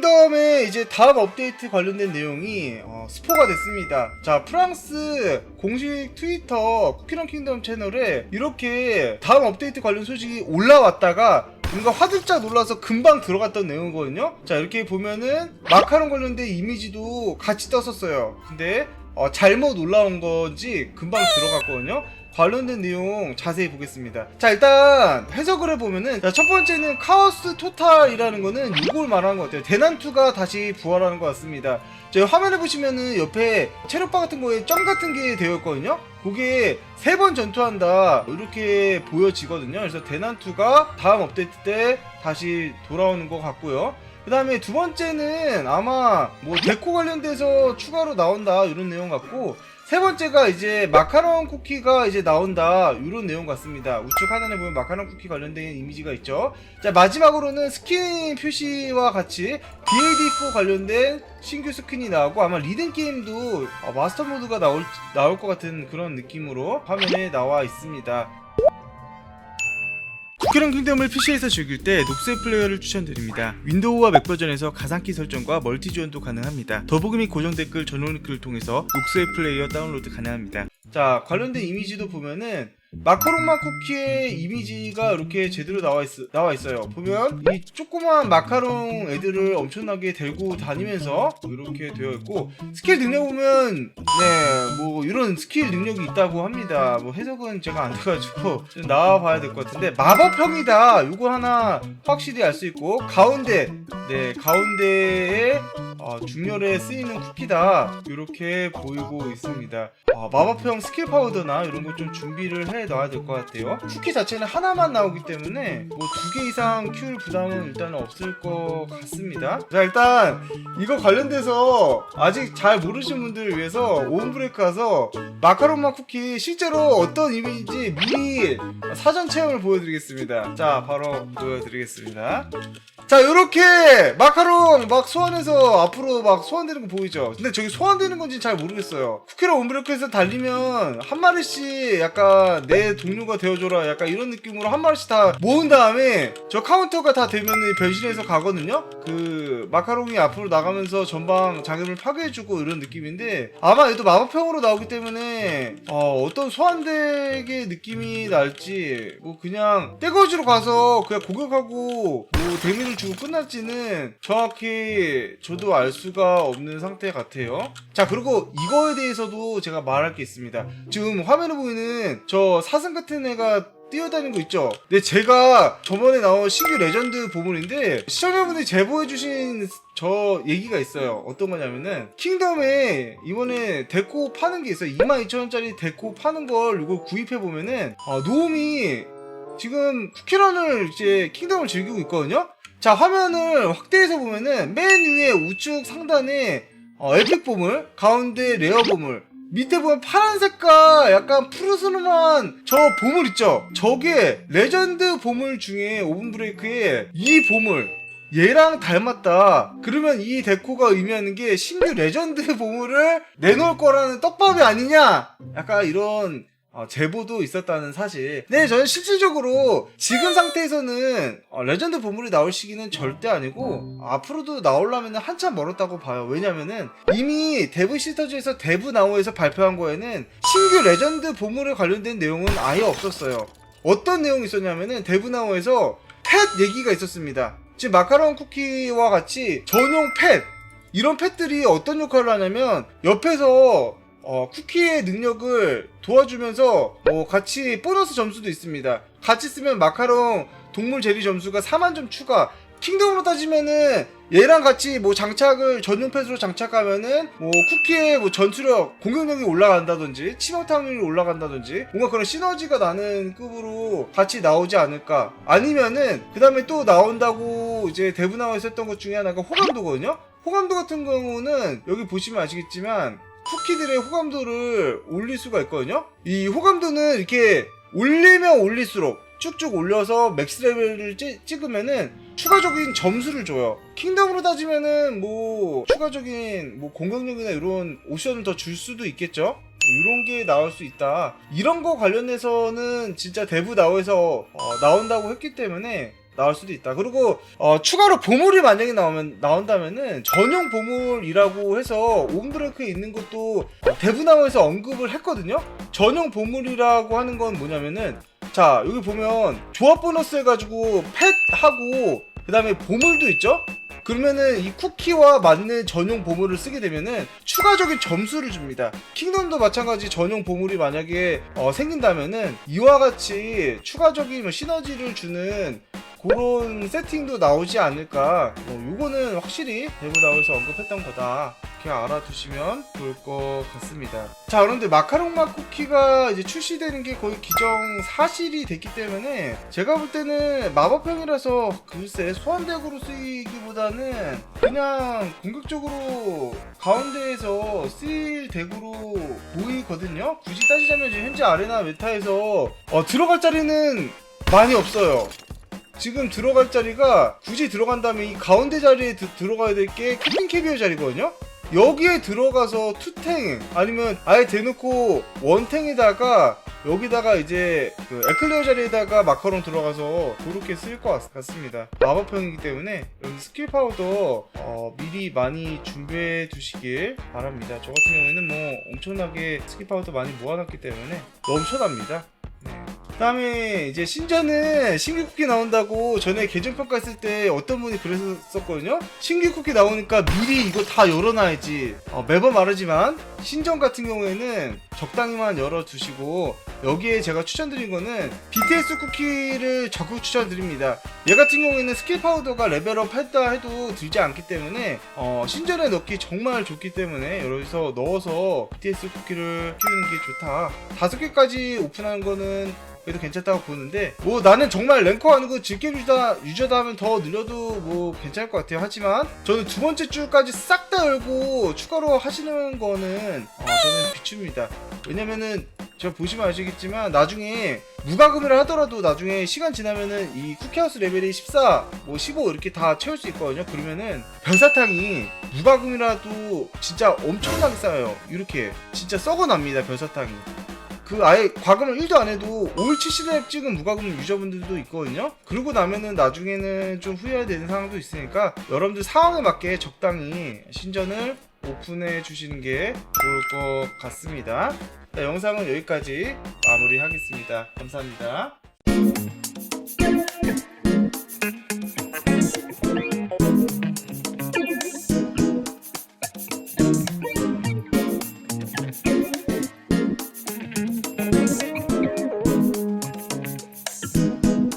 킹덤의 이제 다음 업데이트 관련된 내용이 어, 스포가 됐습니다. 자, 프랑스 공식 트위터 쿠키런 킹덤 채널에 이렇게 다음 업데이트 관련 소식이 올라왔다가 뭔가 화들짝 놀라서 금방 들어갔던 내용이거든요. 자, 이렇게 보면은 마카롱 관련된 이미지도 같이 떴었어요. 근데 어, 잘못 올라온 건지 금방 들어갔거든요. 관련된 내용 자세히 보겠습니다. 자, 일단 해석을 해보면은 자, 첫 번째는 카오스 토탈이라는 거는 이걸 말하는 것 같아요. 대난투가 다시 부활하는 것 같습니다. 저 화면에 보시면은 옆에 체력바 같은 거에 점 같은 게 되어 있거든요. 그게 세 번 전투한다 이렇게 보여지거든요. 그래서 대난투가 다음 업데이트 때 다시 돌아오는 것 같고요. 그 다음에 두 번째는 아마 뭐 데코 관련돼서 추가로 나온다 이런 내용 같고 세 번째가 이제 마카롱 쿠키가 이제 나온다 이런 내용 같습니다. 우측 하단에 보면 마카롱 쿠키 관련된 이미지가 있죠. 자 마지막으로는 스킨 표시와 같이 BAD4 관련된 신규 스킨이 나오고 아마 리듬 게임도 어, 마스터 모드가 나올 나올 것 같은 그런 느낌으로 화면에 나와 있습니다. 쿠키런 킹덤을 PC에서 즐길 때 녹색 플레이어를 추천드립니다. 윈도우와 맥 버전에서 가상키 설정과 멀티 지원도 가능합니다. 더보기 및 고정 댓글 전용 링크를 통해서 녹색 플레이어 다운로드 가능합니다. 자 관련된 이미지도 보면은 마카롱만 쿠키의 이미지가 이렇게 제대로 나와, 있, 나와 있어요. 보면 이 조그만 마카롱 애들을 엄청나게 들고 다니면서 이렇게 되어 있고 스킬 능력 보면 네 뭐 이런 스킬 능력이 있다고 합니다. 뭐 해석은 제가 안 돼가지고 좀 나와 봐야 될 것 같은데 마법형이다. 이거 하나 확실히 알 수 있고 가운데 네 가운데에 어, 중열에 쓰이는 쿠키다 이렇게 보이고 있습니다. 아, 마법형 스킬 파우더나 이런 거 좀 준비를 해 놔야 될 것 같아요. 쿠키 자체는 하나만 나오기 때문에 뭐 두 개 이상 키울 부담은 일단 없을 것 같습니다. 자 일단 이거 관련돼서 아직 잘 모르시는 분들을 위해서 오븐브레이크 가서 마카롱맛 쿠키 실제로 어떤 이미지인지 미리 사전 체험을 보여드리겠습니다. 자 바로 보여드리겠습니다. 자 이렇게 마카롱 막 소환해서 앞으로 막 소환되는 거 보이죠? 근데 저기 소환되는 건지 잘 모르겠어요. 쿠키랑 온브레이크에서 달리면 한 마리씩 약간 내 동료가 되어줘라 약간 이런 느낌으로 한 마리씩 다 모은 다음에 저 카운터가 다 되면 변신해서 가거든요? 그 마카롱이 앞으로 나가면서 전방 장애물 파괴해주고 이런 느낌인데 아마 얘도 마법형으로 나오기 때문에 어, 어떤 소환덱의 느낌이 날지 뭐 그냥 떼거지로 가서 그냥 공격하고 뭐 데미를 주고 끝날지는 정확히 저도 알 수가 없는 상태 같아요. 자 그리고 이거에 대해서도 제가 말할 게 있습니다. 지금 화면에 보이는 저 사슴 같은 애가 뛰어다니는 거 있죠? 근데 제가 저번에 나온 신규 레전드 보물인데 시청자분들이 제보해주신 저 얘기가 있어요. 어떤 거냐면은 킹덤에 이번에 데코 파는 게 있어요. 22,000원짜리 데코 파는 걸 이거 구입해보면은 아, 노움이 지금 쿠키런을 이제 킹덤을 즐기고 있거든요? 자, 화면을 확대해서 보면은 맨 위에 우측 상단에 어, 에픽 보물, 가운데 레어 보물, 밑에 보면 파란 색깔 약간 푸르스름한 저 보물 있죠? 저게 레전드 보물 중에 오븐 브레이크에 이 보물 얘랑 닮았다. 그러면 이 데코가 의미하는 게 신규 레전드 보물을 내놓을 거라는 떡밥이 아니냐? 약간 이런 어, 제보도 있었다는 사실. 네, 저는 실질적으로 지금 상태에서는 어, 레전드 보물이 나올 시기는 절대 아니고 앞으로도 나오려면 한참 멀었다고 봐요. 왜냐면은 이미 데브 시스터즈에서 데브 나우에서 발표한 거에는 신규 레전드 보물에 관련된 내용은 아예 없었어요. 어떤 내용이 있었냐면은 데브 나우에서 펫 얘기가 있었습니다. 지금 마카롱 쿠키와 같이 전용 펫 이런 펫들이 어떤 역할을 하냐면 옆에서 어, 쿠키의 능력을 도와주면서 뭐 같이 보너스 점수도 있습니다. 같이 쓰면 마카롱 동물 제리 점수가 4만 점 추가. 킹덤으로 따지면은 얘랑 같이 뭐 장착을 전용 펫으로 장착하면은 뭐 쿠키의 뭐 전투력 공격력이 올라간다든지 치명타 확률이 올라간다든지 뭔가 그런 시너지가 나는 급으로 같이 나오지 않을까 아니면은 그 다음에 또 나온다고 이제 대분화에서 했던 것 중에 하나가 호감도거든요 호감도 같은 경우는 여기 보시면 아시겠지만 쿠키들의 호감도를 올릴 수가 있거든요. 이 호감도는 이렇게 올리면 올릴수록 쭉쭉 올려서 맥스 레벨을 찌, 찍으면은 추가적인 점수를 줘요. 킹덤으로 따지면은 뭐 추가적인 뭐 공격력이나 이런 옵션을 더 줄 수도 있겠죠. 이런 게 나올 수 있다. 이런 거 관련해서는 진짜 대부 나오에서 어, 나온다고 했기 때문에 나올 수도 있다. 그리고 어, 추가로 보물이 만약에 나오면 나온다면은 전용 보물이라고 해서 옴브레이크에 있는 것도 어, 대부나무에서 언급을 했거든요. 전용 보물이라고 하는 건 뭐냐면은 자 여기 보면 조합 보너스 해가지고 펫하고 그 다음에 보물도 있죠. 그러면은 이 쿠키와 맞는 전용 보물을 쓰게 되면은 추가적인 점수를 줍니다. 킹덤도 마찬가지 전용 보물이 만약에 어, 생긴다면은 이와 같이 추가적인 뭐 시너지를 주는 그런 세팅도 나오지 않을까. 뭐 요거는 확실히 대부나오에서 언급했던 거다. 이렇게 알아두시면 좋을 것 같습니다. 자, 그런데 마카롱 맛 쿠키가 이제 출시되는 게 거의 기정 사실이 됐기 때문에 제가 볼 때는 마법형이라서 글쎄 소환덱으로 쓰이기보다는 그냥 공격적으로 가운데에서 쓰일 덱으로 보이거든요. 굳이 따지자면 현재 아레나 메타에서 어, 들어갈 자리는 많이 없어요. 지금 들어갈 자리가 굳이 들어간다면 이 가운데 자리에 드- 들어가야 될 게 캡틴 캐비어 자리거든요. 여기에 들어가서 투탱 아니면 아예 대놓고 원탱에다가 여기다가 이제 그 에클레어 자리에다가 마카롱 들어가서 그렇게 쓸 것 같습니다. 마법형이기 때문에 스킬 파우더 어, 미리 많이 준비해 두시길 바랍니다. 저 같은 경우에는 뭐 엄청나게 스킬 파우더 많이 모아놨기 때문에 넘쳐납니다. 네. 그다음에 이제 신전은 신규 쿠키 나온다고 전에 계정 평가했을 때 어떤 분이 그랬었거든요. 신규 쿠키 나오니까 미리 이거 다 열어놔야지. 어, 매번 말하지만 신전 같은 경우에는 적당히만 열어두시고 여기에 제가 추천드린 거는 BTS 쿠키를 적극 추천드립니다. 얘 같은 경우에는 스킬 파우더가 레벨업 했다 해도 들지 않기 때문에 어, 신전에 넣기 정말 좋기 때문에 여기서 넣어서 BTS 쿠키를 키우는 게 좋다. 다섯 개까지 오픈하는 거는 그래도 괜찮다고 보는데 뭐 나는 정말 랭커 아니고 질겜 유저다, 유저다 하면 더 늘려도 뭐 괜찮을 것 같아요 하지만 저는 두 번째 줄까지 싹 다 열고 추가로 하시는 거는 어, 저는 비춥니다 왜냐면은 제가 보시면 아시겠지만 나중에 무과금이라 하더라도 나중에 시간 지나면은 이 쿠키하우스 레벨이 14, 뭐 15 이렇게 다 채울 수 있거든요. 그러면은 별사탕이 무과금이라도 진짜 엄청나게 쌓여요. 이렇게 진짜 썩어납니다. 별사탕이. 그 아예 과금을 1도 안 해도 5일 70렙 찍은 무과금 유저분들도 있거든요. 그러고 나면은 나중에는 좀 후회해야 되는 상황도 있으니까 여러분들 상황에 맞게 적당히 신전을 오픈해 주시는 게 좋을 것 같습니다. 자, 영상은 여기까지 마무리하겠습니다. 감사합니다.